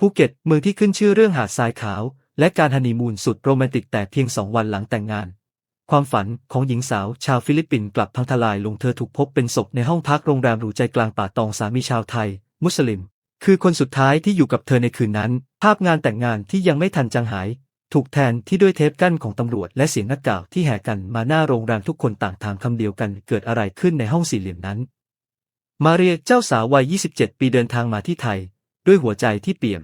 ภูเก็ตเมืองที่ขึ้นชื่อเรื่องหาดทรายขาว และการฮันนีมูนสุดโรแมนติกแต่เพียงสองวันหลังแต่งงาน ความฝันของหญิงสาวชาวฟิลิปปินส์กลับพังทลายลงเธอถูกพบเป็นศพในห้องพักโรงแรมหรูใจกลางป่าตองสามีชาวไทย มุสลิม คือคนสุดท้ายที่อยู่กับเธอในคืนนั้น ภาพงานแต่งงานที่ยังไม่ทันจางหาย ถูกแทนที่ด้วยเทปกั้นของตำรวจและเสียงนักกล่าวที่แห่กันมาหน้าโรงแรมทุกคนต่างถามคำเดียวกันเกิดอะไรขึ้นในห้องสี่เหลี่ยมนั้น มาเรียเจ้าสาววัย 27 ปีเดินทางมาที่ไทย ด้วยหัวใจที่เปี่ยม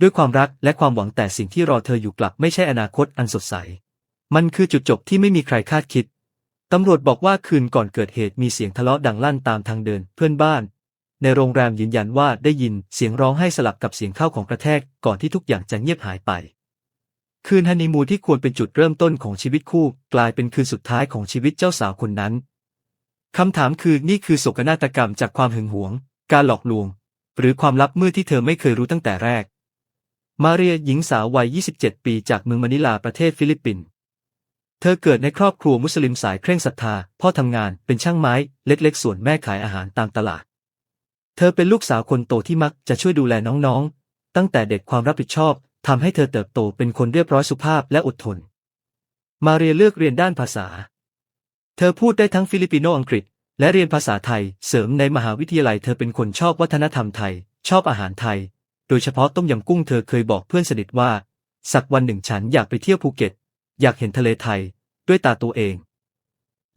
ด้วยความรักและความหวังแต่สิ่งที่รอเธออยู่กลับไม่ใช่อนาคตอันสดใส มันคือจุดจบที่ไม่มีใครคาดคิด ตำรวจบอกว่าคืนก่อนเกิดเหตุมีเสียงทะเลาะดังลั่นตามทางเดินเพื่อนบ้าน ในโรงแรมยืนยันว่าได้ยินเสียงร้องไห้สลับกับเสียงเข้าของกระแทกก่อนที่ทุกอย่างจะเงียบหายไป คืนฮันนีมูนที่ควรเป็นจุดเริ่มต้นของชีวิตคู่ กลายเป็นคืนสุดท้ายของชีวิตเจ้าสาวคนนั้นคำถามคือนี่คือโศกนาฏกรรมจากความหึงหวง การหลอกลวง หรือความลับมืดที่เธอไม่เคยรู้ตั้งแต่แรก มาเรียหญิงสาววัย 27 ปีจากเมืองมะนิลาประเทศฟิลิปปินส์เธอเกิดในครอบครัวมุสลิมสายเคร่งศรัทธา พ่อทำงานเป็นช่างไม้เล็กๆ ส่วนแม่ขายอาหารตามตลาด เธอเป็นลูกสาวคนโตที่มักจะช่วยดูแลน้องๆ ตั้งแต่เด็กความรับผิดชอบทำให้เธอเติบโตเป็นคนเรียบร้อยสุภาพและอดทน มาเรียเลือกเรียนด้านภาษา เธอพูดได้ทั้งฟิลิปปิโนอังกฤษ และเรียนภาษาไทยเสริมในมหาวิทยาลัยเธอเป็นคนชอบวัฒนธรรมไทย ชอบอาหารไทย โดยเฉพาะต้มยำกุ้งเธอเคยบอกเพื่อนสนิทว่า สักวันหนึ่งฉันอยากไปเที่ยวภูเก็ต อยากเห็นทะเลไทย ด้วยตาตัวเอง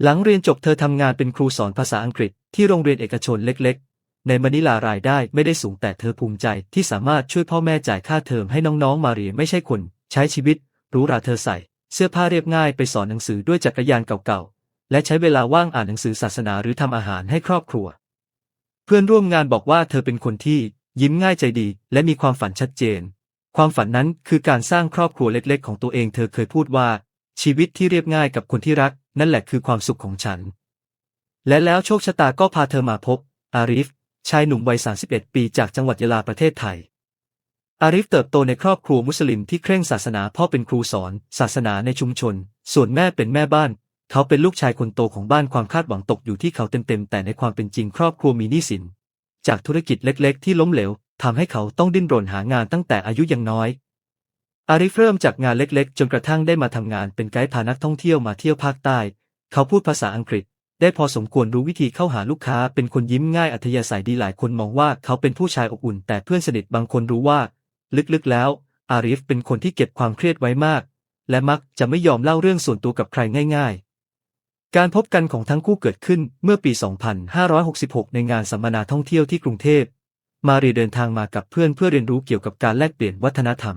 หลังเรียนจบเธอทำงานเป็นครูสอนภาษาอังกฤษที่โรงเรียนเอกชนเล็ก ๆ ในมะนิลารายได้ไม่ได้สูงแต่เธอภูมิใจที่สามารถช่วยพ่อแม่จ่ายค่าเทอมให้น้องๆมาเรียนไม่ใช่คน ใช้ชีวิตหรูหราเธอใส่ เสื้อผ้าเรียบง่ายไปสอนหนังสือด้วยจักรยานเก่า และใช้เวลาว่างอ่านหนังสือศาสนาหรือทำอาหารให้ครอบครัว เพื่อนร่วมงานบอกว่าเธอเป็นคนที่ยิ้มง่ายใจดี และมีความฝันชัดเจน ความฝันนั้นคือการสร้างครอบครัวเล็กๆ ของตัวเองเธอเคยพูดว่า ชีวิตที่เรียบง่ายกับคนที่รัก นั่นแหละคือความสุขของฉัน และแล้วโชคชะตาก็พาเธอมาพบ อาริฟ ชายหนุ่มวัย 31 ปีจากจังหวัดยะลาประเทศไทยอาริฟเติบโตในครอบครัวมุสลิมที่เคร่งศาสนาพ่อเป็นครูสอน ศาสนาในชุมชน ส่วนแม่เป็นแม่บ้าน เขาเป็นลูกชายคนโตของบ้านความคาดหวังตกอยู่ที่เขาเต็มๆแต่ในความเป็นจริงครอบครัวมีหนี้สิน จากธุรกิจเล็กๆ ที่ล้มเหลวทำให้เขาต้องดิ้นรนหางานตั้งแต่อายุยังน้อย อาริฟเริ่มจากงานเล็กๆ จนกระทั่งได้มาทำงานเป็นไกด์พานักท่องเที่ยวมาเที่ยวภาคใต้ เขาพูดภาษาอังกฤษ ได้พอสมควรรู้วิธีเข้าหาลูกค้า เป็นคนยิ้มง่ายอัธยาศัยดีหลายคนมองว่าเขาเป็นผู้ชายอบอุ่น แต่เพื่อนสนิทบางคนรู้ว่า ลึกๆแล้ว อาริฟเป็นคนที่เก็บความเครียดไว้มาก และมักจะไม่ยอมเล่าเรื่องส่วนตัวกับใครง่าย ๆ การพบกันของทั้งคู่เกิดขึ้นเมื่อปี 2566 ในงานสัมมนาท่องเที่ยวที่กรุงเทพ มารีเดินทางมากับเพื่อนเพื่อเรียนรู้เกี่ยวกับการแลกเปลี่ยนวัฒนธรรม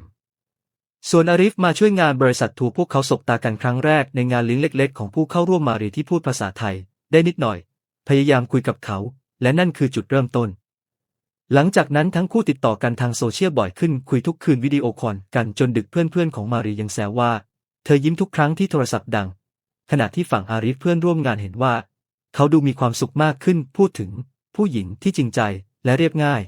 ส่วนอาริฟมาช่วยงานบริษัททัวร์พวกเขาสบตากันครั้งแรกในงานเลี้ยงเล็ก ๆ ของผู้เข้าร่วมมารีที่พูดภาษาไทย ได้นิดหน่อย พยายามคุยกับเขา และนั่นคือจุดเริ่มต้น หลังจากนั้นทั้งคู่ติดต่อกันทางโซเชียลบ่อยขึ้นคุยทุกคืนวิดีโอคอลกันจนดึกเพื่อนๆของมารียังแซวว่า เธอยิ้มทุกครั้งที่โทรศัพท์ดัง ขณะที่ฝั่งอาริฟเพื่อนร่วมงานเห็นว่า เขาดูมีความสุขมากขึ้นพูดถึงผู้หญิงที่จริงใจและเรียบง่าย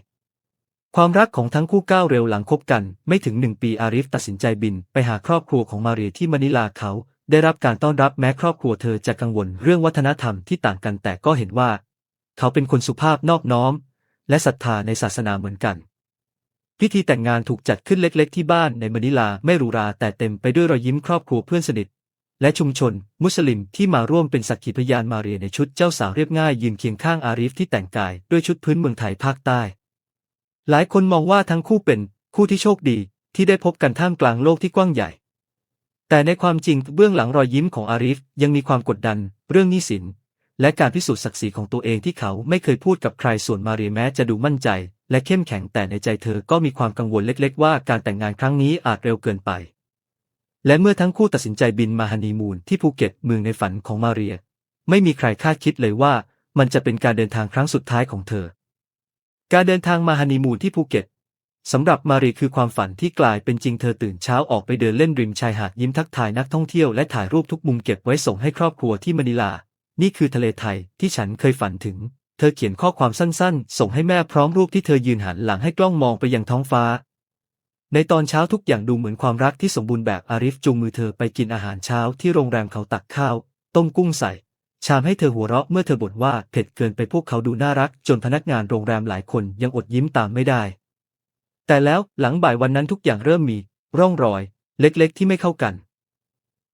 ความรักของทั้งคู่ก้าวเร็วหลังคบกัน ไม่ถึงหนึ่งปีอาริฟตัดสินใจบิน ไปหาครอบครัวของมาเรียที่มะนิลาเขา ได้รับการต้อนรับแม้ครอบครัวเธอจะกังวลเรื่องวัฒนธรรมที่ต่างกันแต่ก็เห็นว่า เขาเป็นคนสุภาพนอบน้อม และศรัทธาในศาสนาเหมือนกัน พิธีแต่งงานถูกจัดขึ้นเล็ก ๆ ที่บ้านในมะนิลาไม่หรูหราแต่เต็มไปด้วยรอยยิ้มครอบครัวเพื่อนสนิท และชุมชน มุสลิมที่มาร่วมเป็นสักขีพยานมาเรียในชุดเจ้าสาวเรียบง่ายยืนเคียงข้างอาริฟที่แต่งกายด้วยชุดพื้นเมืองไทยภาคใต้ หลายคนมองว่าทั้งคู่เป็นคู่ที่โชคดีที่ได้พบกันท่ามกลางโลกที่กว้างใหญ่ แต่ในความจริงเบื้องหลังรอยยิ้มของอาริฟยังมีความกดดัน เรื่องหนี้สิน และการพิสูจน์ศักดิ์ศรีของตัวเองที่เขาไม่เคยพูดกับใครส่วนมาเรียแม้จะดูมั่นใจ และเข้มแข็งแต่ในใจเธอก็มีความกังวลเล็ก ๆ ว่าการแต่งงานครั้งนี้อาจเร็วเกินไป และเมื่อทั้งคู่ตัดสินใจบินมาฮันนีมูนที่ภูเก็ตเมืองในฝันของมาเรีย ไม่มีใครคาดคิดเลยว่ามันจะเป็นการเดินทางครั้งสุดท้ายของเธอ การเดินทางมาฮันนีมูนที่ภูเก็ตสำหรับมารีคือความฝันที่กลายเป็นจริงเธอตื่นเช้าออกไปเดินเล่นริมชายหาดยิ้มทักทายนักท่องเที่ยวและถ่ายรูปทุกมุมเก็บไว้ส่งให้ครอบครัวที่มะนิลา นี่คือทะเลไทยที่ฉันเคยฝันถึง เธอเขียนข้อความสั้นๆ ส่งให้แม่พร้อมรูปที่เธอยืนหันหลังให้กล้องมองไปยังท้องฟ้า ในตอนเช้าทุกอย่างดูเหมือนความรักที่สมบูรณ์แบบอาริฟจูงมือเธอไปกินอาหารเช้าที่โรงแรมเขาตักข้าว ต้มกุ้งใส่ ชามให้เธอหัวเราะเมื่อเธอบ่นว่าเผ็ดเกินไปพวกเขาดูน่ารัก จนพนักงานโรงแรมหลายคนยังอดยิ้มตามไม่ได้ แต่แล้วหลังบ่ายวันนั้นทุกอย่างเริ่มมี ร่องรอย เล็กๆ ที่ไม่เข้ากัน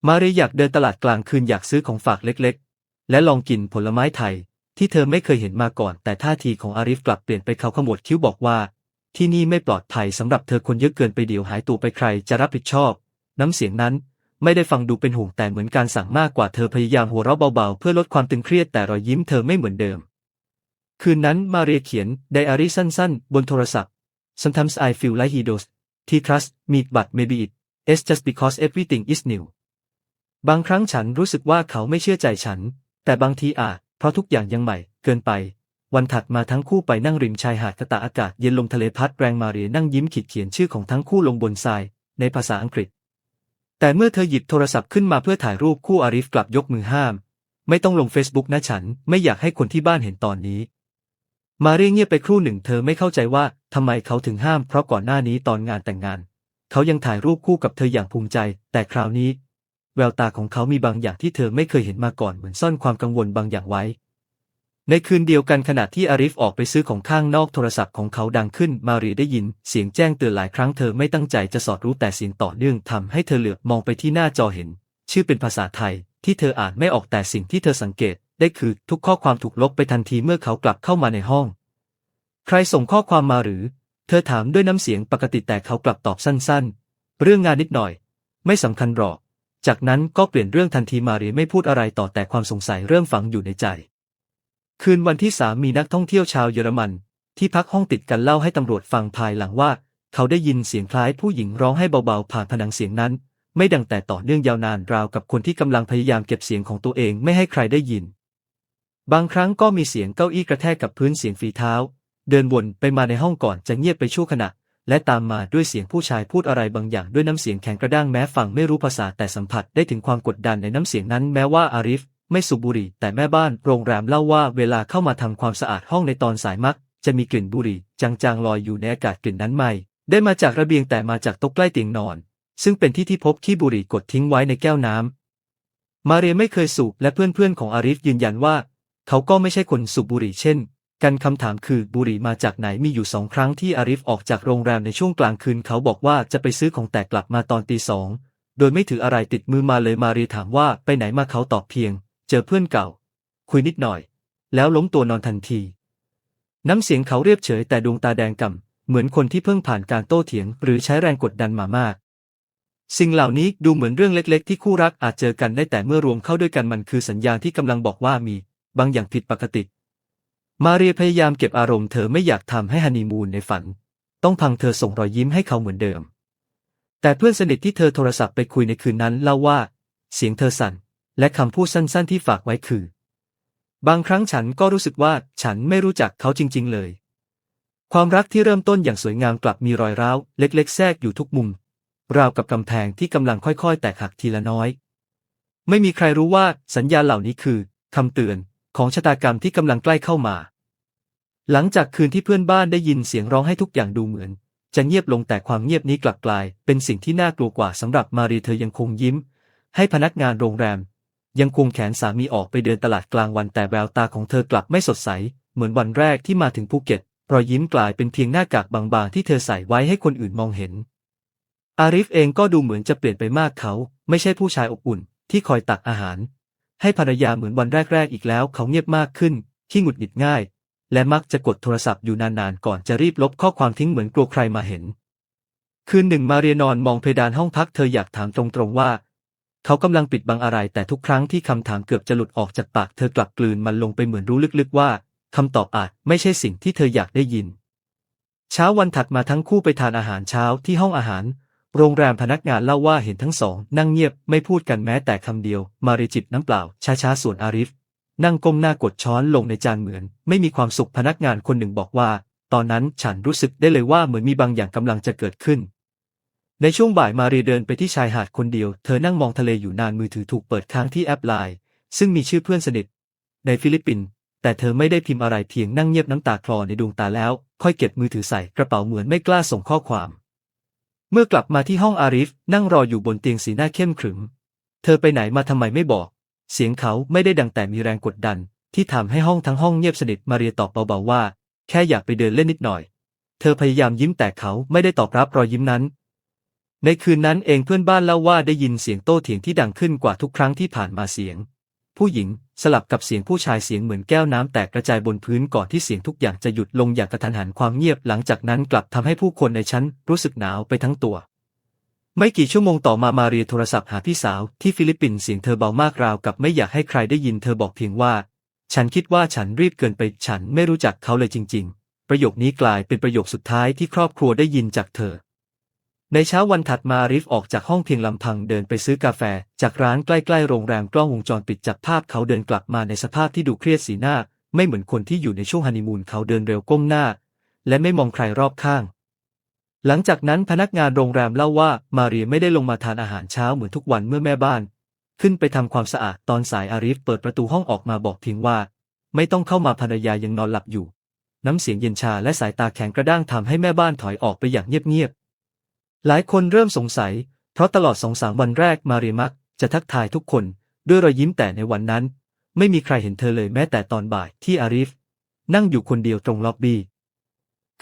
มาเรียอยากเดินตลาดกลางคืนอยากซื้อของฝากเล็กๆ และลองกินผลไม้ไทย ที่เธอไม่เคยเห็นมาก่อน แต่ท่าทีของอาริฟกลับเปลี่ยนไปเขาขมวดคิ้วบอกว่า ที่นี่ไม่ปลอดภัยสำหรับเธอคนเยอะเกินไปเดี๋ยวหายตัวไปใครจะรับผิดชอบ น้ำเสียงนั้นไม่ได้ฟังดูเป็นห่วงแต่เหมือนการสั่งมากกว่าเธอพยายามหัวเราะเบาๆ เพื่อลดความตึงเครียดแต่รอยยิ้มเธอไม่เหมือนเดิม คืนนั้นมาเรียเขียนไดอารี่สั้นๆ บนโทรศัพท์ Sometimes I feel like he does he trust me but maybe it's just because everything is new บางครั้งฉันรู้สึกว่าเขาไม่เชื่อใจฉัน แต่บางทีอาจเพราะทุกอย่างยังใหม่ เกินไป วันถัดมาทั้งคู่ไปนั่งริมชายหาดกระตะอากาศเย็นลมทะเลพัดแรงมาเรียนั่งยิ้มขีดเขียนชื่อของทั้งคู่ลงบนทราย ในภาษาอังกฤษ แต่เมื่อเธอหยิบโทรศัพท์ขึ้นมาเพื่อถ่ายรูปคู่อาริฟกลับยกมือห้าม ไม่ต้องลงเฟซบุ๊กนะฉันไม่อยากให้คนที่บ้านเห็นตอนนี้ มาเรียเงียบไปครู่หนึ่งเธอไม่เข้าใจว่าทำไมเขาถึงห้าม เพราะก่อนหน้านี้ตอนงานแต่งงาน เขายังถ่ายรูปคู่กับเธออย่างภูมิใจ แต่คราวนี้ แววตาของเขามีบางอย่างที่เธอไม่เคยเห็นมาก่อนเหมือนซ่อนความกังวลบางอย่างไว้ ในคืนเดียวกันขณะที่อาริฟออกไปซื้อของข้างนอกโทรศัพท์ของเขาดังขึ้น มารีได้ยิน เสียงแจ้งเตือนหลายครั้งเธอไม่ตั้งใจจะสอดรู้แต่เสียงต่อเนื่องทำให้เธอเหลือบมองไปที่หน้าจอเห็น ชื่อเป็นภาษาไทย ที่เธออ่านไม่ออกแต่สิ่งที่เธอสังเกต ได้คือทุกข้อความถูกลบไปทันทีเมื่อเขากลับเข้ามาในห้อง ใครส่งข้อความมาหรือ เธอถามด้วยน้ำเสียงปกติแต่เขากลับตอบสั้นๆ เรื่องงานนิดหน่อย ไม่สำคัญหรอก จากนั้นก็เปลี่ยนเรื่องทันทีมารีไม่พูดอะไรต่อแต่ความสงสัยเริ่มฝังอยู่ในใจ คืนวันที่สามมีนักท่องเที่ยวชาวเยอรมัน ที่พักห้องติดกันเล่าให้ตำรวจฟังภายหลังว่า เขาได้ยินเสียงคล้ายผู้หญิงร้องให้เบาๆ ผ่านผนังเสียงนั้น ไม่ดังแต่ต่อเนื่องยาวนานราวกับคนที่กำลังพยายามเก็บเสียงของตัวเองไม่ให้ใครได้ยิน บางครั้งก็มีเสียงเก้าอี้กระแทกกับพื้นเสียงฝีเท้า เดินวนไปมาในห้องก่อนจะเงียบไปชั่วขณะ และตามมาด้วยเสียงผู้ชายพูดอะไรบางอย่างด้วยน้ำเสียงแข็งกระด้างแม้ฟังไม่รู้ภาษาแต่สัมผัสได้ถึงความกดดันในน้ำเสียงนั้นแม้ว่าอาริฟ ไม่สูบบุหรี่ แต่แม่บ้านโรงแรมเล่าว่าเวลาเข้ามาทำความสะอาดห้องในตอนสายมัก จะมีกลิ่นบุหรี่ จางๆลอยอยู่ในอากาศกลิ่นนั้นไม่ได้มาจากระเบียงแต่มาจากโต๊ะใกล้เตียงนอน ซึ่งเป็นที่ที่พบขี้บุหรี่กดทิ้งไว้ในแก้วน้ำมาเรียไม่เคยสูบและเพื่อนๆของอาริฟยืนยันว่า เขาก็ไม่ใช่คนสูบบุหรี่เช่นกันคำถามคือบุหรี่มาจากไหนมีอยู่สองครั้งที่อาริฟออกจากโรงแรมในช่วงกลางคืน เขาบอกว่าจะไปซื้อของแต่กลับมาตอนตีสองโดยไม่ถืออะไรติดมือมาเลยมาเรียถามว่าไปไหนมาเขาตอบเพียง เจอเพื่อนเก่า คุยนิดหน่อย แล้วล้มตัวนอนทันที น้ำเสียงเขาเรียบเฉยแต่ดวงตาแดงก่ำเหมือนคนที่เพิ่งผ่านการโต้เถียง หรือใช้แรงกดดันมามาก สิ่งเหล่านี้ดูเหมือนเรื่องเล็ก ๆ ที่คู่รักอาจเจอกันได้แต่เมื่อรวมเข้าด้วยกันมันคือสัญญาณที่กำลังบอกว่ามี บางอย่างผิดปกติ มาเรียพยายามเก็บอารมณ์เธอไม่อยากทำให้ฮันนีมูนในฝัน ต้องพังเธอส่งรอยยิ้มให้เขาเหมือนเดิม แต่เพื่อนสนิทที่เธอโทรศัพท์ไปคุยในคืนนั้นเล่าว่า เสียงเธอสั่น และคำพูดสั้นๆที่ฝากไว้คือ บางครั้งฉันก็รู้สึกว่าฉันไม่รู้จักเขาจริง ๆ เลย ความรักที่เริ่มต้นอย่างสวยงามกลับมีรอยร้าวเล็ก ๆ แทรกอยู่ทุกมุม ราวกับกำแพงที่กำลังค่อย ๆ แตกหักทีละน้อย ไม่มีใครรู้ว่าสัญญาเหล่านี้คือคำเตือนของชะตากรรมที่กำลังใกล้เข้ามา หลังจากคืนที่เพื่อนบ้านได้ยินเสียงร้องให้ทุกอย่างดูเหมือน จะเงียบลงแต่ความเงียบนี้กลับกลาย เป็นสิ่งที่น่ากลัวกว่าสำหรับมารีเธอยังคงยิ้ม ให้พนักงานโรงแรม ยังคงแขนสามีออกไปเดินตลาดกลางวันแต่แววตาของเธอกลับไม่สดใส เหมือนวันแรกที่มาถึงภูเก็ตรอยยิ้มกลายเป็นเพียงหน้ากากบางๆ ที่เธอใส่ไว้ให้คนอื่นมองเห็น อาริฟเองก็ดูเหมือนจะเปลี่ยนไปมากเขา ไม่ใช่ผู้ชายอบอุ่น ที่คอยตักอาหาร ให้ภรรยาเหมือนวันแรกๆอีกแล้วเขาเงียบมากขึ้นขี้หงุดหงิดง่าย และมักจะกดโทรศัพท์อยู่นานๆ ก่อนจะรีบลบข้อความทิ้งเหมือนกลัวใครมาเห็น คืนหนึ่งมาเรียนอนมองเพดานห้องพักเธออยากถามตรงๆว่า เขากำลังปิดบังอะไรแต่ทุกครั้งที่คำถามเกือบจะหลุดออกจากปากเธอกลับกลืนมันลงไปเหมือนรู้ลึกๆว่าคำตอบอาจไม่ใช่สิ่งที่เธออยากได้ยิน เช้าวันถัดมาทั้งคู่ไปทานอาหารเช้าที่ห้องอาหาร โรงแรมพนักงานเล่าว่าเห็นทั้งสอง นั่งเงียบไม่พูดกันแม้แต่คำเดียว มารียจิบน้ำเปล่า ช้าๆส่วนอาริฟ นั่งก้มหน้ากดช้อนลงในจานเหมือน ไม่มีความสุขพนักงานคนหนึ่งบอกว่า ตอนนั้นฉันรู้สึกได้เลยว่าเหมือนมีบางอย่างกำลังจะเกิดขึ้น ในช่วงบ่ายมารีเดินไปที่ชายหาดคนเดียว เธอนั่งมองทะเลอยู่นานมือถือถูกเปิดค้างที่แอปไลน์ซึ่งมีชื่อเพื่อนสนิท ในฟิลิปปินส์แต่เธอไม่ได้พิมพ์อะไรเพียงนั่งเงียบน้ำตาคลอในดวงตาแล้ว ค่อยเก็บมือถือใส่กระเป๋าเหมือนไม่กล้าส่งข้อความ เมื่อกลับมาที่ห้องอาริฟนั่งรออยู่บนเตียงสีหน้าเข้มขรึม เธอไปไหนมาทำไมไม่บอก เสียงเขาไม่ได้ดังแต่มีแรงกดดัน ที่ทำให้ห้องทั้งห้องเงียบสนิทมาเรียตอบเบาๆว่า แค่อยากไปเดินเล่นนิดหน่อย เธอพยายามยิ้มแต่เขาไม่ได้ตอบรับรอยยิ้มนั้น ในคืนนั้นเองเพื่อนบ้านเล่าว่าได้ยินเสียงโต้เถียงที่ดังขึ้นกว่าทุกครั้งที่ผ่านมาเสียง ผู้หญิงสลับกับเสียงผู้ชายเสียงเหมือนแก้วน้ำแตกกระจายบนพื้นก่อนที่เสียงทุกอย่างจะหยุดลงอย่างกระทันหันความเงียบหลังจากนั้นกลับทำให้ผู้คนในชั้นรู้สึกหนาวไปทั้งตัว ไม่กี่ชั่วโมงต่อมามาเรียโทรศัพท์หาพี่สาวที่ฟิลิปปินส์เสียงเธอเบามากราวกับไม่อยากให้ใครได้ยินเธอบอกเพียงว่า ฉันคิดว่าฉันรีบเกินไปฉันไม่รู้จักเขาเลยจริง ๆ ประโยคนี้กลายเป็นประโยคสุดท้ายที่ครอบครัวได้ยินจากเธอ ในเช้าวันถัดมาริฟออกจากห้องเพียงลำพังเดินไปซื้อกาแฟ จากร้านใกล้ๆโรงแรมกล้องวงจรปิดจับภาพเขาเดินกลับมาในสภาพที่ดูเครียดสีหน้า ไม่เหมือนคนที่อยู่ในช่วงฮันนีมูนเขาเดินเร็วก้มหน้า และไม่มองใครรอบข้าง หลังจากนั้นพนักงานโรงแรมเล่าว่ามาเรียไม่ได้ลงมาทานอาหารเช้าเหมือนทุกวันเมื่อแม่บ้าน ขึ้นไปทำความสะอาดตอนสายอาริฟเปิดประตูห้องออกมาบอกเพียงว่า ไม่ต้องเข้ามาภรรยายังนอนหลับอยู่ น้ำเสียงเย็นชาและสายตาแข็งกระด้างทำให้แม่บ้านถอยออกไปอย่างเงียบๆ หลายคนเริ่มสงสัย เพราะตลอดสองสามวันแรกมาเรียมักจะทักทายทุกคน ด้วยรอยยิ้มแต่ในวันนั้น ไม่มีใครเห็นเธอเลยแม้แต่ตอนบ่ายที่อาริฟ นั่งอยู่คนเดียวตรงล็อบบี้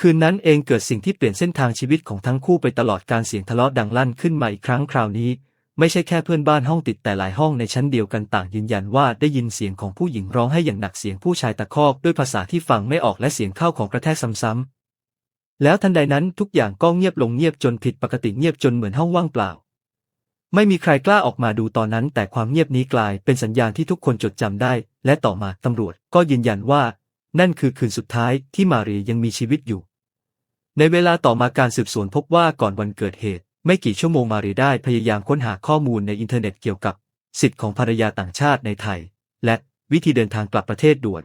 คืนนั้นเองเกิดสิ่งที่เปลี่ยนเส้นทางชีวิตของทั้งคู่ไปตลอดการเสียงทะเลาะดังลั่นขึ้นมาอีกครั้งคราวนี้ ไม่ใช่แค่เพื่อนบ้านห้องติดแต่หลายห้องในชั้นเดียวกันต่างยืนยันว่าได้ยินเสียงของผู้หญิงร้องให้อย่างหนักเสียงผู้ชายตะคอกด้วยภาษาที่ฟังไม่ออกและเสียงเข้าของกระแทกซ้ำๆ แล้วทันใดนั้นทุกอย่างก็เงียบลงเงียบจนผิดปกติเงียบจนเหมือนห้องว่างเปล่า ไม่มีใครกล้าออกมาดูตอนนั้น แต่ความเงียบนี้กลายเป็นสัญญาณที่ทุกคนจดจำได้ และต่อมาตำรวจก็ยืนยันว่า นั่นคือคืนสุดท้ายที่มารียังมีชีวิตอยู่ ในเวลาต่อมาการสืบสวนพบว่าก่อนวันเกิดเหตุ ไม่กี่ชั่วโมงมารีได้พยายามค้นหาข้อมูลในอินเทอร์เน็ตเกี่ยวกับ สิทธิ์ของภรรยาต่างชาติในไทย และวิธีเดินทางกลับประเทศด่วน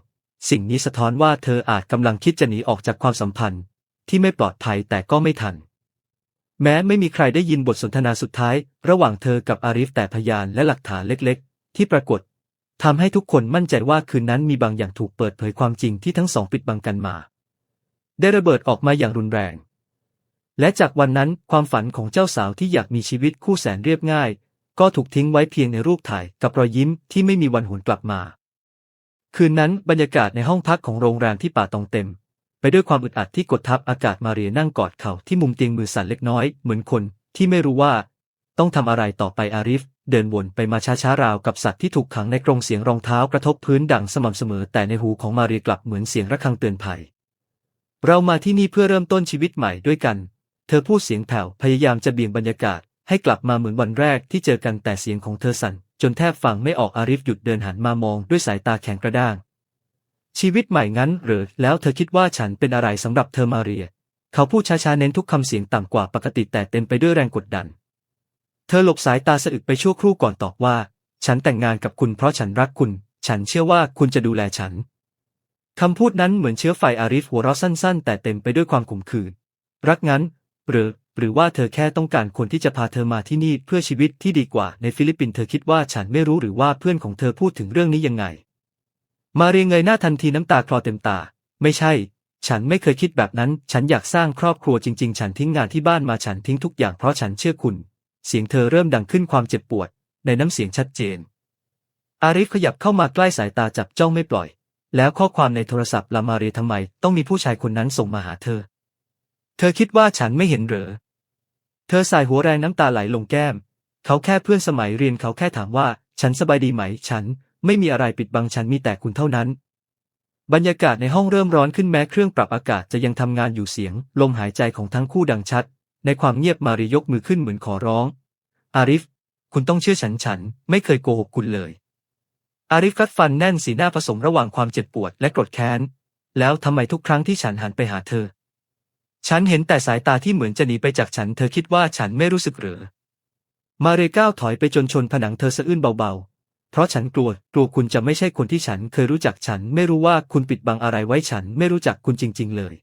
สิ่งนี้สะท้อนว่าเธออาจกำลังคิดจะหนีออกจากความสัมพันธ์ ที่ไม่ปลอดภัยแต่ก็ไม่ทัน แม้ไม่มีใครได้ยินบทสนทนาสุดท้าย ระหว่างเธอกับอาริฟแต่พยานและหลักฐานเล็กๆ ที่ปรากฏทำให้ทุกคนมั่นใจว่าคืนนั้นมีบางอย่างถูกเปิดเผยความจริงที่ทั้งสองปิดบังกันมา ได้ระเบิดออกมาอย่างรุนแรง และจากวันนั้นความฝันของเจ้าสาวที่อยากมีชีวิตคู่แสนเรียบง่าย ก็ถูกทิ้งไว้เพียงในรูปถ่ายกับรอยยิ้มที่ไม่มีวันหวนกลับมา คืนนั้นบรรยากาศในห้องพักของโรงแรมที่ป่าตองเต็ม ด้วยความอึดอัดที่กดทับอากาศมาเรียนั่งกอดเข่าที่มุมเตียงมือสั่นเล็กน้อยเหมือนคนที่ไม่รู้ว่า ต้องทำอะไรต่อไปอาริฟ เดินวนไปมาช้าๆราวกับสัตว์ที่ถูกขังในกรงเสียงรองเท้ากระทบพื้นดังสม่ำเสมอ แต่ในหูของมาเรียกลับเหมือนเสียงระฆังเตือนภัย เรามาที่นี่เพื่อเริ่มต้นชีวิตใหม่ด้วยกัน เธอพูดเสียงแผ่วพยายามจะเบี่ยงบรรยากาศ ให้กลับมาเหมือนวันแรกที่เจอกันแต่เสียงของเธอสั่นจนแทบฟังไม่ออกอาริฟหยุดเดินหันมามองด้วยสายตาแข็งกระด้าง ชีวิตใหม่งั้นหรือแล้วเธอคิดว่าฉันเป็นอะไรสำหรับเธอมาเรีย เขาพูดช้าๆเน้นทุกคำเสียงต่ำกว่าปกติแต่เต็มไปด้วยแรงกดดัน เธอหลบสายตาสะอึกไปชั่วครู่ก่อนตอบว่า ฉันแต่งงานกับคุณเพราะฉันรักคุณ ฉันเชื่อว่าคุณจะดูแลฉันคำพูดนั้นเหมือนเชื้อไฟอาริฟหัวเราะสั้นๆ แต่เต็มไปด้วยความขมขื่นรักงั้น หรือ หรือว่าเธอแค่ต้องการคนที่จะพาเธอมาที่นี่เพื่อชีวิตที่ดีกว่าในฟิลิปปินส์เธอคิดว่าฉันไม่รู้หรือว่าเพื่อนของเธอพูดถึงเรื่องนี้ยังไง มาเรียงเงยหน้าทันทีน้ำตาคลอเต็มตา ไม่ใช่ ฉันไม่เคยคิดแบบนั้น ฉันอยากสร้างครอบครัวจริง ๆ ฉันทิ้งงานที่บ้านมาฉันทิ้งทุกอย่างเพราะฉันเชื่อคุณ เสียงเธอเริ่มดังขึ้นความเจ็บปวด ในน้ำเสียงชัดเจน อาริฟขยับเข้ามาใกล้สายตาจับจ้องไม่ปล่อย แล้วข้อความในโทรศัพท์ลามาเรียทำไม ต้องมีผู้ชายคนนั้นส่งมาหาเธอ เธอคิดว่าฉันไม่เห็นเหรอ เธอสายหัวแรงน้ำตาไหลลงแก้ม เขาแค่เพื่อนสมัยเรียนเขาแค่ถามว่า ฉันสบายดีไหม ฉัน ไม่มีอะไรปิดบังฉันมีแต่คุณเท่านั้น บรรยากาศในห้องเริ่มร้อนขึ้นแม้เครื่องปรับอากาศจะยังทำงานอยู่เสียง ลมหายใจของทั้งคู่ดังชัด ในความเงียบมารียกมือขึ้นเหมือนขอร้อง อาริฟ คุณต้องเชื่อฉันฉัน ไม่เคยโกหกคุณเลย อาริฟกัดฟันแน่นสีหน้าผสมระหว่างความเจ็บปวดและโกรธแค้น แล้วทำไมทุกครั้งที่ฉันหันไปหาเธอ ฉันเห็นแต่สายตาที่เหมือนจะหนีไปจากฉัน เธอคิดว่าฉันไม่รู้สึกหรือมาเรก้าวถอยไปจนชนผนังเธอสะอื้นเบา เพราะฉันกลัว กลัวคุณจะไม่ใช่คนที่ฉันเคยรู้จักฉัน ไม่รู้ว่าคุณปิดบังอะไรไว้ฉันไม่รู้จักคุณจริง ๆ เลย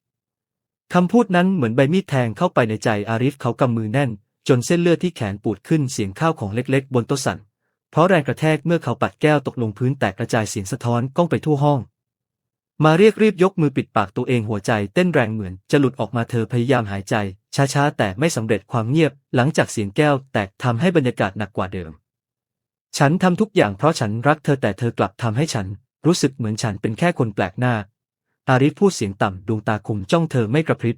คำพูดนั้นเหมือนใบมีดแทงเข้าไปในใจอาริฟเขากำมือแน่น จนเส้นเลือดที่แขนปูดขึ้นเสียงข้าวของเล็กๆ บนโต๊ะสั่น เพราะแรงกระแทกเมื่อเขาปัดแก้วตกลงพื้นแตกกระจายเสียงสะท้อนก้องไปทั่วห้อง มาเรียกรีบยกมือปิดปากตัวเองหัวใจเต้นแรงเหมือนจะหลุดออกมาเธอพยายามหายใจ ช้าๆแต่ไม่สำเร็จความเงียบ หลังจากเสียงแก้วแตกทำให้บรรยากาศหนักกว่าเดิม ฉันทำทุกอย่างเพราะฉันรักเธอแต่เธอกลับทำให้ฉัน รู้สึกเหมือนฉันเป็นแค่คนแปลกหน้า อาริฟพูดเสียงต่ำดวงตาคมจ้องเธอไม่กระพริบ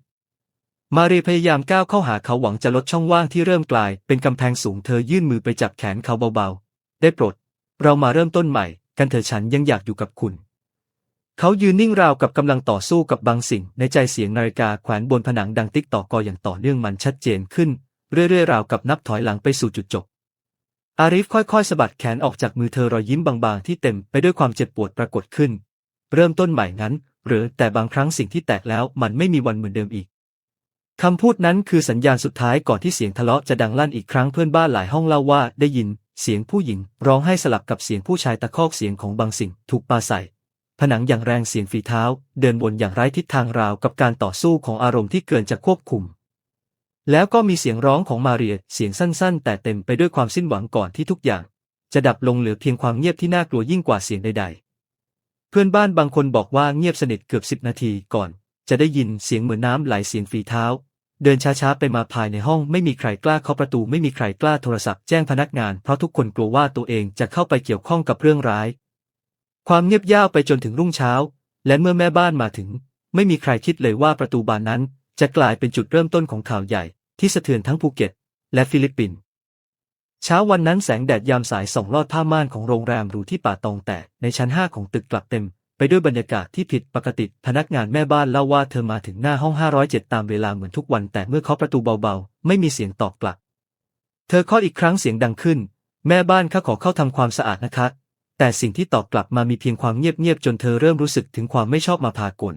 มารีพยายามก้าวเข้าหาเขาหวังจะลดช่องว่างที่เริ่มกลาย เป็นกำแพงสูงเธอยื่นมือไปจับแขนเขาเบาๆ ได้โปรด เรามาเริ่มต้นใหม่ กันเถอะฉันยังอยากอยู่กับคุณ เขายืนนิ่งราวกับกำลังต่อสู้กับบางสิ่ง ในใจเสียงนาฬิกาแขวนบนผนังดังติ๊กต่อกออย่างต่อเนื่องมันชัดเจนขึ้น เรื่อยๆราวกับนับถอยหลังไปสู่จุดจบ อาริฟค่อยๆสะบัดแขนออกจากมือเธอรอยยิ้มบางๆ ที่เต็มไปด้วยความเจ็บปวดปรากฏขึ้น เริ่มต้นใหม่งั้น หรือแต่บางครั้งสิ่งที่แตกแล้วมันไม่มีวันเหมือนเดิมอีกคำพูดนั้นคือสัญญาณสุดท้ายก่อนที่เสียงทะเลาะจะดังลั่นอีกครั้งเพื่อนบ้านหลายห้องเล่าว่าได้ยินเสียงผู้หญิง ร้องไห้สลับกับเสียงผู้ชายตะคอกเสียงของบางสิ่งถูกปาใส่ ผนังอย่างแรงเสียงฝีเท้า เดินวนอย่างไร้ทิศทางราวกับการต่อสู้ของอารมณ์ที่เกินจะควบคุม แล้วก็มีเสียงร้องของมาเรียเสียงสั้นๆ แต่เต็มไปด้วยความสิ้นหวังก่อนที่ทุกอย่าง จะดับลงเหลือเพียงความเงียบที่น่ากลัวยิ่งกว่าเสียงใดๆ เพื่อนบ้านบางคนบอกว่าเงียบสนิทเกือบสิบนาทีก่อน จะได้ยินเสียงเหมือนน้ำไหลเสียงฝีเท้า เดินช้าๆไปมาภายในห้องไม่มีใครกล้าเคาะประตูไม่มีใครกล้าโทรศัพท์แจ้งพนักงานเพราะทุกคนกลัวว่าตัวเองจะเข้าไปเกี่ยวข้องกับเรื่องร้าย ความเงียบยาวไปจนถึงรุ่งเช้า และเมื่อแม่บ้านมาถึง ไม่มีใครคิดเลยว่าประตูบานนั้น จะกลายเป็นจุดเริ่มต้นของข่าวใหญ่ ที่สะเทือนทั้งภูเก็ต และฟิลิปปินส์เช้าวันนั้นแสงแดดยามสายส่องลอดผ้าม่านของโรงแรมหรูที่ป่าตองแตกในชั้นห้าของตึกกลับเต็ม ไปด้วยบรรยากาศที่ผิดปกติพนักงานแม่บ้านเล่าว่าเธอมาถึงหน้าห้อง 507 ตามเวลาเหมือนทุกวัน แต่เมื่อเคาะประตูเบาๆ ไม่มีเสียงตอบกลับ เธอเคาะอีกครั้งเสียงดังขึ้น แม่บ้านข้าขอเข้าทำความสะอาดนะคะ แต่สิ่งที่ตอบกลับมามีเพียงความเงียบๆจนเธอเริ่มรู้สึกถึงความไม่ชอบมาพากล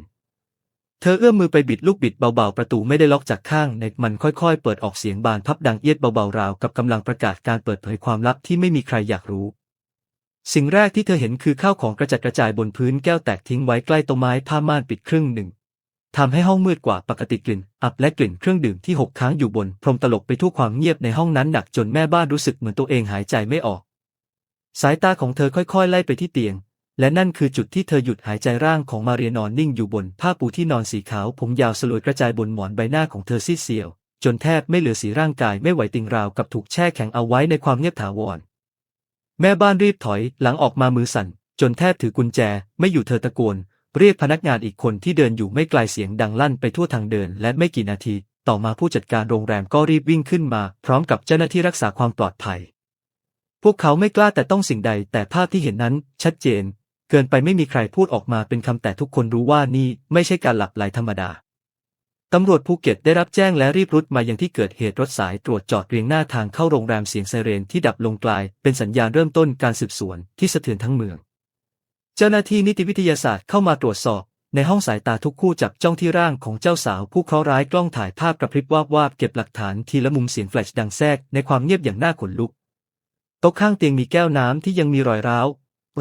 เธอเอื้อมมือไปบิดลูกบิดเบาๆ ประตูไม่ได้ล็อกจากข้างในมันค่อยๆ เปิดออกเสียงบานพับดังเอียดเบาๆ ราวกับกำลังประกาศการเปิดเผยความลับที่ไม่มีใครอยากรู้ สิ่งแรกที่เธอเห็นคือข้าวของกระจัดกระจายบนพื้นแก้วแตกทิ้งไว้ใกล้ต๊ะไม้ผ้าม่านปิดครึ่งหนึ่งทำให้ห้องมืดกว่าปกติกลิ่น อับและกลิ่นเครื่องดื่มที่หกค้างอยู่บน พรมตลบไปทั่วความเงียบในห้องนั้นหนักจนแม่บ้านรู้สึกเหมือนตัวเองหายใจไม่ออก สายตาของเธอค่อยๆ ไล่ไปที่เตียง และนั่นคือจุดที่เธอหยุดหายใจร่างของมาเรียนอนนิ่งอยู่บนผ้าปูที่นอนสีขาวผมยาวสลวยกระจายบนหมอนใบหน้าของเธอซีดเซียว จนแทบไม่เหลือสีร่างกายไม่ไหวติงราวกับถูกแช่แข็งเอาไว้ในความเงียบถาวร แม่บ้านรีบถอยหลังออกมามือสั่น จนแทบถือกุญแจไม่อยู่เธอตะโกน เรียกพนักงานอีกคนที่เดินอยู่ไม่ไกลเสียงดังลั่นไปทั่วทางเดิน และไม่กี่นาที ต่อมาผู้จัดการโรงแรมก็รีบวิ่งขึ้นมา พร้อมกับเจ้าหน้าที่รักษาความปลอดภัย พวกเขาไม่กล้าแต่ต้องสิ่งใดแต่ภาพที่เห็นนั้นชัดเจน เกินไปไม่มีใครพูดออกมาเป็นคำแต่ทุกคนรู้ว่านี่ไม่ใช่การหลับไหลธรรมดาตำรวจภูเก็ตได้รับแจ้งและรีบรุดมายังที่เกิดเหตุรถสายตรวจจอดเรียงหน้าทางเข้าโรงแรมเสียงไซเรนที่ดับลงกลายเป็นสัญญาณเริ่มต้นการสืบสวนที่สะเทือนทั้งเมือง เจ้าหน้าที่นิติวิทยาศาสตร์เข้ามาตรวจสอบ ในห้องสายตาทุกคู่จับจ้องที่ร่างของเจ้าสาวผู้เคราะห์ร้ายกล้องถ่ายภาพกระพริบวาบวาบเก็บหลักฐานทีละมุมเสียงแฟลชดังแทรกในความเงียบอย่างน่าขนลุกโต๊ะข้างเตียงมีแก้วน้ำที่ยังมีรอยร้าว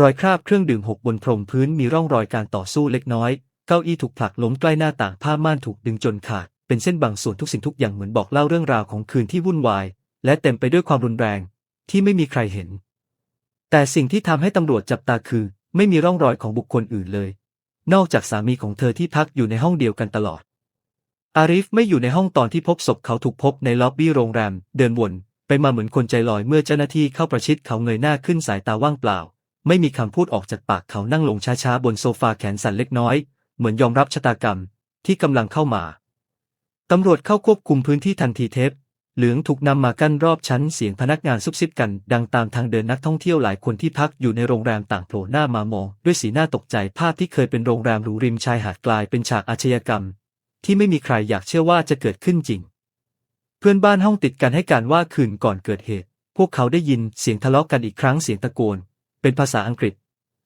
รอยคราบเครื่องดื่มหกบนพรมพื้นมีร่องรอยการต่อสู้เล็กน้อย เก้าอี้ถูกผลักล้มใกล้หน้าต่างผ้าม่านถูกดึงจนขาด เป็นเส้นบางส่วนทุกสิ่งทุกอย่างเหมือนบอกเล่าเรื่องราวของคืนที่วุ่นวาย และเต็มไปด้วยความรุนแรง ที่ไม่มีใครเห็น แต่สิ่งที่ทำให้ตำรวจจับตาคือ ไม่มีร่องรอยของบุคคลอื่นเลย นอกจากสามีของเธอที่พักอยู่ในห้องเดียวกันตลอด อาริฟไม่อยู่ในห้องตอนที่พบศพเขาถูกพบในล็อบบี้โรงแรม เดินวน ไปมาเหมือนคนใจลอยเมื่อเจ้าหน้าที่เข้าประชิดเขาเงยหน้าขึ้นสายตาว่างเปล่า ไม่มีคำพูดออกจากปากเขานั่งลงช้าๆ บนโซฟาแขนสั่นเล็กน้อย เหมือนยอมรับชะตากรรมที่กำลังเข้ามาตำรวจเข้าควบคุมพื้นที่ทันทีเทป เหลืองถูกนำมากั้นรอบชั้นเสียงพนักงานซุบซิบกัน ดังตามทางเดินนักท่องเที่ยวหลายคนที่พักอยู่ในโรงแรมต่างโผล่หน้ามามองด้วยสีหน้าตกใจภาพที่เคยเป็นโรงแรมหรูริมชายหาดกลายเป็นฉากอาชญากรรม ที่ไม่มีใครอยากเชื่อว่าจะเกิดขึ้นจริง เพื่อนบ้านห้องติดกันให้การว่าคืนก่อนเกิดเหตุ พวกเขาได้ยินเสียงทะเลาะกันอีกครั้งเสียงตะโกน เป็นภาษาอังกฤษ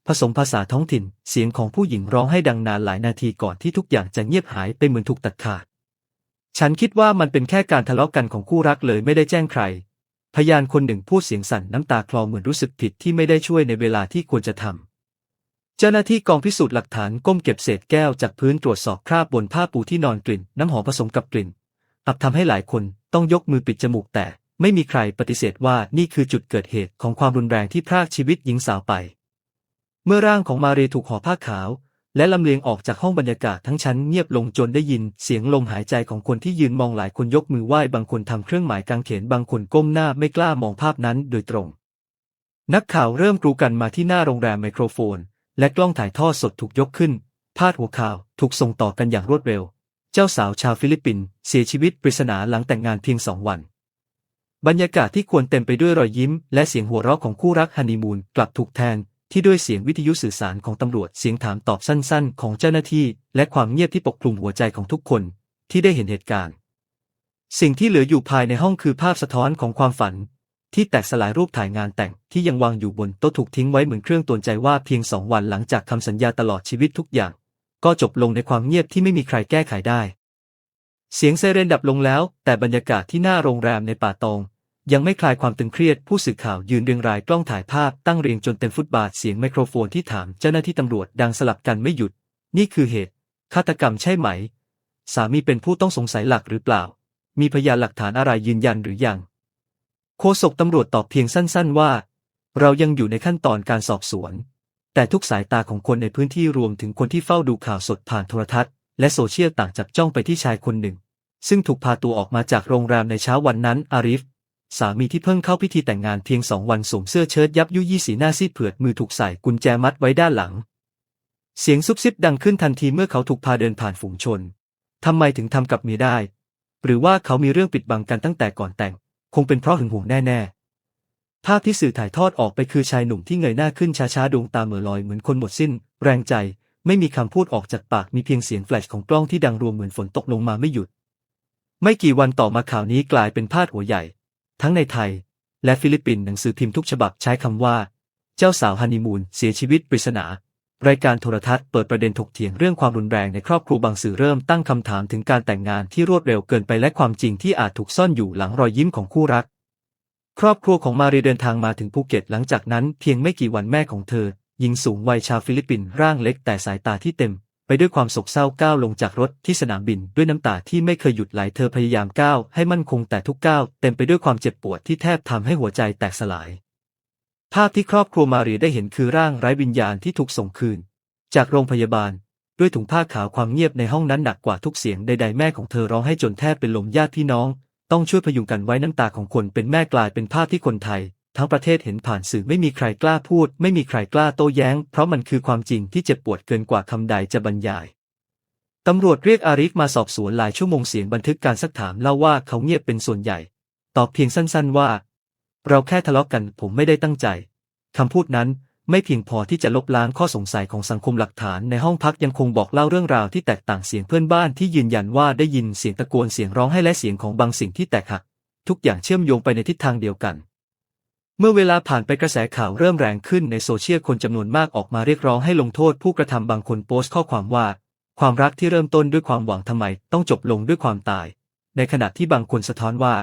ผสมภาษาท้องถิ่น เสียงของผู้หญิงร้องให้ดังนานหลายนาทีก่อนที่ทุกอย่างจะเงียบหายไปเหมือนถูกตัดขาด ฉันคิดว่ามันเป็นแค่การทะเลาะกันของคู่รักเลยไม่ได้แจ้งใคร พยานคนหนึ่งพูดเสียงสั่นน้ำตาคลอเหมือนรู้สึกผิดที่ไม่ได้ช่วยในเวลาที่ควรจะทำเจ้าหน้าที่กองพิสูจน์หลักฐานก้มเก็บเศษแก้วจากพื้นตรวจสอบคราบบนผ้าปูที่นอนกลิ่น น้ำหอมผสมกับกลิ่นอับทำให้หลายคนต้องยกมือปิดจมูกแต่ ไม่มีใครปฏิเสธว่านี่คือจุดเกิดเหตุของความรุนแรงที่พรากชีวิตหญิงสาวไป เมื่อร่างของมาเรีถูกห่อผ้าขาว และลำเลียงออกจากห้องบรรยากาศทั้งชั้นเงียบลงจนได้ยินเสียงลมหายใจของคนที่ยืนมองหลายคนยกมือไหว้บางคนทำเครื่องหมายกางเขนบางคนก้มหน้าไม่กล้ามองภาพนั้นโดยตรง นักข่าวเริ่มกรูกันมาที่หน้าโรงแรมไมโครโฟน และกล้องถ่ายทอดสดถูกยกขึ้น พาดหัวข่าวถูกส่งต่อกันอย่างรวดเร็ว เจ้าสาวชาวฟิลิปปินส์เสียชีวิตปริศนาหลังแต่งงานเพียงสองวัน บรรยากาศที่ควรเต็มไปด้วยรอยยิ้ม และเสียงหัวเราะของคู่รักฮันนีมูนกลับถูกแทน ที่ด้วยเสียงวิทยุสื่อสารของตำรวจเสียงถามตอบสั้น ๆ ของเจ้าหน้าที่ และความเงียบที่ปกคลุมหัวใจของทุกคน ที่ได้เห็นเหตุการณ์ สิ่งที่เหลืออยู่ภายในห้องคือภาพสะท้อนของความฝัน ที่แตกสลายรูปถ่ายงานแต่งที่ยังวางอยู่บนโต๊ะถูกทิ้งไว้เหมือนเครื่องตวนใจว่าเพียงสองวันหลังจากคำสัญญาตลอดชีวิตทุกอย่าง ก็จบลงในความเงียบที่ไม่มีใครแก้ไขได้ เสียงไซเรนดับลงแล้ว แต่บรรยากาศที่หน้าโรงแรมในป่าตอง ยังไม่คลายความตึงเครียดผู้สื่อข่าวยืนเรียงรายกล้องถ่ายภาพตั้งเรียงจนเต็มฟุตบาทเสียงไมโครโฟนที่ถามเจ้าหน้าที่ตำรวจดังสลับกันไม่หยุด นี่คือเหตุฆาตกรรมใช่ไหม สามีเป็นผู้ต้องสงสัยหลักหรือเปล่า มีพยานหลักฐานอะไรยืนยันหรือยังโฆษกตำรวจตอบเพียงสั้น ๆ ว่า เรายังอยู่ในขั้นตอนการสอบสวน แต่ทุกสายตาของคนในพื้นที่รวมถึงคนที่เฝ้าดูข่าวสดผ่านโทรทัศน์และโซเชียลต่างจับจ้องไปที่ชายคนหนึ่ง ซึ่งถูกพาตัวออกมาจากโรงแรมในเช้าวันนั้น อาริฟ สามีที่เพิ่งเข้าพิธีแต่งงานเพียงสองวันสวมเสื้อเชิ้ตยับยุยี่สีหน้าซีดเผือดมือถูกใส่กุญแจมัดไว้ด้านหลัง เสียงซุบซิบดังขึ้นทันทีเมื่อเขาถูกพาเดินผ่านฝูงชน ทำไมถึงทำกับเมียได้ หรือว่าเขามีเรื่องปิดบังกันตั้งแต่ก่อนแต่ง คงเป็นเพราะหึงหวงแน่ๆ ภาพที่สื่อถ่ายทอดออกไปคือชายหนุ่มที่เงยหน้าขึ้นช้าๆดวงตาเหม่อลอยเหมือนคนหมดสิ้น แรงใจ ไม่มีคำพูดออกจากปากมีเพียงเสียงแฟลชของกล้องที่ดังรวมเหมือนฝนตกลงมาไม่หยุด ไม่กี่วันต่อมาข่าวนี้กลายเป็นพาดหัวใหญ่ ทั้งในไทย และฟิลิปปินส์หนังสือพิมพ์ทุกฉบับใช้คำว่า เจ้าสาวฮันนีมูนเสียชีวิตปริศนา รายการโทรทัศน์เปิดประเด็นถกเถียงเรื่องความรุนแรงในครอบครัวบางสื่อเริ่มตั้งคำถามถึงการแต่งงานที่รวดเร็วเกินไปและความจริงที่อาจถูกซ่อนอยู่หลังรอยยิ้มของคู่รัก ครอบครัวของมารีเดินทางมาถึงภูเก็ตหลังจากนั้นเพียงไม่กี่วันแม่ของเธอหญิงสูงวัยชาวฟิลิปปินส์ร่างเล็กแต่สายตาที่เต็ม ด้วยความโศกเศร้าก้าวลงจากรถที่สนามบินด้วยน้ำตาที่ไม่เคยหยุดไหลเธอพยายามก้าวให้มั่นคงแต่ทุกก้าวเต็มไปด้วยความเจ็บปวดที่แทบทำให้หัวใจแตกสลาย ภาพที่ครอบครัวมาเรียได้เห็นคือร่างไร้วิญญาณที่ถูกส่งคืน จากโรงพยาบาล ด้วยถุงผ้าขาวความเงียบในห้องนั้นหนักกว่าทุกเสียงใดๆแม่ของเธอร้องให้จนแทบเป็นลมญาติพี่น้อง ต้องช่วยพยุงกันไว้น้ำตาของคนเป็นแม่กลายเป็นภาพที่คนไทย ทั้งประเทศเห็นผ่านสื่อไม่มีใครกล้าพูด ไม่มีใครกล้าโต้แย้ง เพราะมันคือความจริงที่เจ็บปวดเกินกว่าคำใดจะบรรยายตำรวจเรียกอาริฟมาสอบสวนหลายชั่วโมงเสียงบันทึกการซักถามเล่าว่าเขาเงียบเป็นส่วนใหญ่ ตอบเพียงสั้นๆว่า เราแค่ทะเลาะกกันผมไม่ได้ตั้งใจคำพูดนั้นไม่เพียงพอที่จะลบล้างข้อสงสัยของสังคมหลักฐานในห้องพักยังคงบอกเล่าเรื่องราวที่แตกต่างเสียงเพื่อนบ้านที่ยืนยันว่าได้ยินเสียงตะโกนเสียงร้องไห้และเสียงของบางสิ่งที่แตกหัก ทุกอย่างเชื่อมโยงไปในทิศทางเดียวกัน เมื่อเวลาผ่านไปกระแสข่าวเริ่มแรงขึ้นในโซเชียลคนจำนวนมากออกมาเรียกร้องให้ลงโทษผู้กระทำบางคนโพสต์ข้อความว่า ความรักที่เริ่มต้นด้วยความหวังทำไมต้องจบลงด้วยความตาย ในขณะที่บางคนสะท้อนว่า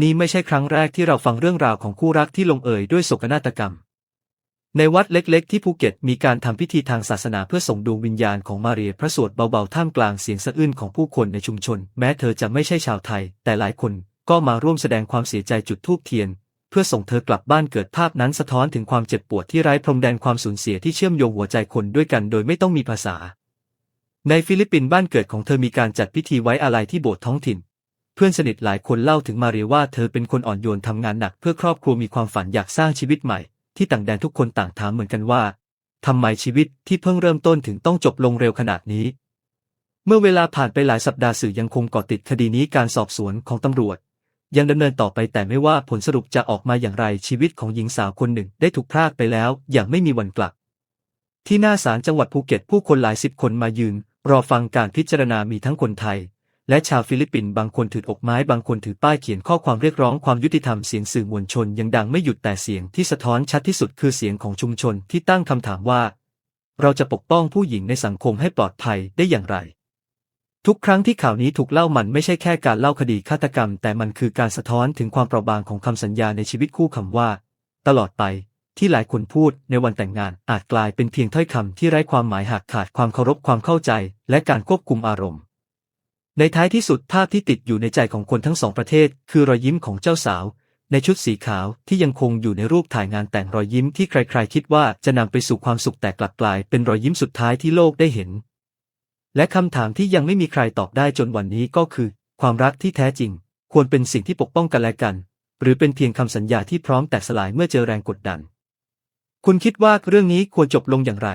นี่ไม่ใช่ครั้งแรกที่เราฟังเรื่องราวของคู่รักที่ลงเอยด้วยโศกนาฏกรรม ในวัดเล็กๆ ที่ภูเก็ตมีการทำพิธีทางศาสนาเพื่อส่งดวงวิญญาณของมาเรียพระสวดเบาๆท่ามกลางเสียงสะอื้นของผู้คนในชุมชน แม้เธอจะไม่ใช่ชาวไทย แต่หลายคนก็มาร่วมแสดงความเสียใจจุดธูปเทียน เพื่อส่งเธอกลับบ้านเกิดภาพนั้นสะท้อนถึงความเจ็บปวดที่ไร้พรมแดนความสูญเสียที่เชื่อมโยงหัวใจคนด้วยกันโดยไม่ต้องมีภาษา ในฟิลิปปินส์บ้านเกิดของเธอมีการจัดพิธีไว้อาลัยที่โบสถ์ท้องถิ่น เพื่อนสนิทหลายคนเล่าถึงมาเรียว่าเธอเป็นคนอ่อนโยนทำงานหนักเพื่อครอบครัวมีความฝันอยากสร้างชีวิตใหม่ ที่ต่างแดนทุกคนต่างถามเหมือนกันว่าทำไมชีวิตที่เพิ่งเริ่มต้นถึงต้องจบลงเร็วขนาดนี้ เมื่อเวลาผ่านไปหลายสัปดาห์สื่อยังคงเกาะติดคดีนี้การสอบสวนของตำรวจ ยังดำเนินต่อไปแต่ไม่ว่าผลสรุปจะออกมาอย่างไรชีวิตของหญิงสาวคนหนึ่งได้ถูกพรากไปแล้ว อย่างไม่มีวันกลับ ที่หน้าศาลจังหวัดภูเก็ตผู้คนหลายสิบคนมายืน รอฟังการพิจารณามีทั้งคนไทย และชาวฟิลิปปินส์บางคนถืออกไม้บางคนถือป้ายเขียนข้อความเรียกร้องความยุติธรรมเสียงสื่อมวลชนยังดังไม่หยุดแต่เสียงที่สะท้อนชัดที่สุดคือเสียงของชุมชนที่ตั้งคำถามว่า เราจะปกป้องผู้หญิงในสังคมให้ปลอดภัยได้อย่างไร ทุกครั้งที่ข่าวนี้ถูกเล่ามันไม่ใช่แค่การเล่าคดีฆาตกรรม แต่มันคือการสะท้อนถึงความเปราะบางของคำสัญญาในชีวิตคู่คำว่า ตลอดไป ที่หลายคนพูดในวันแต่งงานอาจกลายเป็นเพียงถ้อยคำที่ไร้ความหมายหากขาดความเคารพความเข้าใจ และการควบคุมอารมณ์ ในท้ายที่สุดภาพที่ติดอยู่ในใจของคนทั้งสองประเทศ คือรอยยิ้มของเจ้าสาว ในชุดสีขาวที่ยังคงอยู่ในรูปถ่ายงานแต่งรอยยิ้มที่ใครๆ คิดว่าจะนำไปสู่ความสุขแต่กลับกลาย เป็นรอยยิ้มสุดท้ายที่โลกได้เห็น และคำถามที่ยังไม่มีใครตอบได้จนวันนี้ก็คือ ความรักที่แท้จริง ควรเป็นสิ่งที่ปกป้องกันและกัน หรือเป็นเพียงคำสัญญาที่พร้อมแตกสลายเมื่อเจอแรงกดดัน คุณคิดว่าเรื่องนี้ควรจบลงอย่างไร